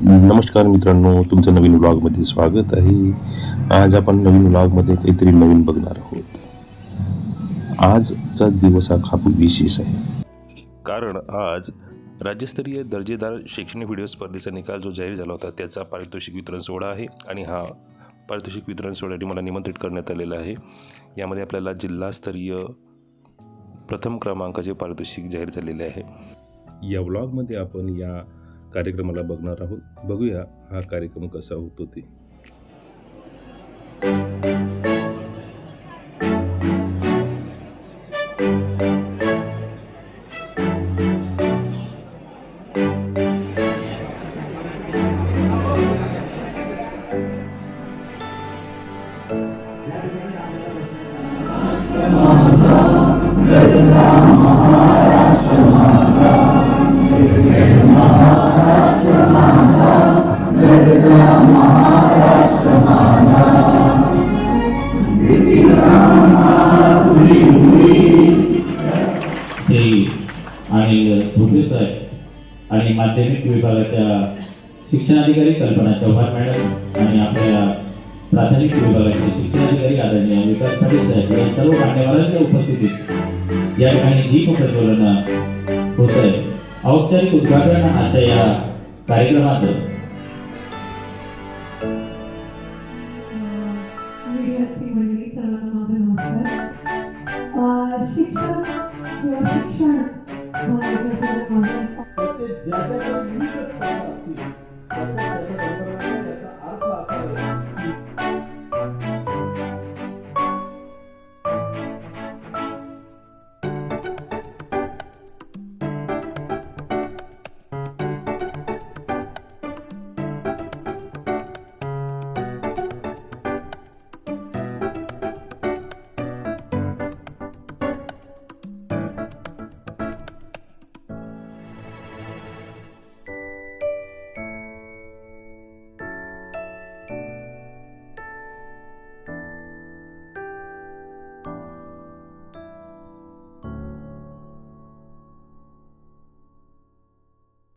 नमस्कार मित्रांनो तुमचं नवीन व्लॉगमध्ये स्वागत आहे. आज आपण नवीन व्लॉगमध्ये काहीतरी नवीन बघणार आहोत. आजचा दिवस हा खूप विशेष आहे. कारण आज राज्यस्तरीय दर्जेदार शैक्षणिक व्हिडिओ स्पर्धेचा निकाल जो जाहीर झाला होता त्याचा पारितोषिक वितरण सोहळा आहे आणि हा पारितोषिक वितरण सोहळ्यासाठी मला निमंत्रित करण्यात आलेलं आहे. यामध्ये आपल्याला जिल्हास्तरीय प्रथम क्रमांकाचे पारितोषिक जाहीर झालेले आहे. या व्लॉगमध्ये आपण या कार्यक्रमाला बघणार आहोत. बघूया हा कार्यक्रम कसा होतो ते ते. आणि भोसले साहेब आणि माध्यमिक विभागाच्या शिक्षणाधिकारी कल्पना चव्हाण मॅडम आणि आपल्या प्राथमिक विभागाचे शिक्षणाधिकारी आदरणीय विकास पाटील साहेब या सर्व मान्यवरांच्या उपस्थितीत या ठिकाणी दीप प्रज्वलन होत आहे. औपचारिक उद्घाटन आजच्या या कार्यक्रमाचं. शिक्षण किंवा शिक्षण Você já deve ter muita saudade.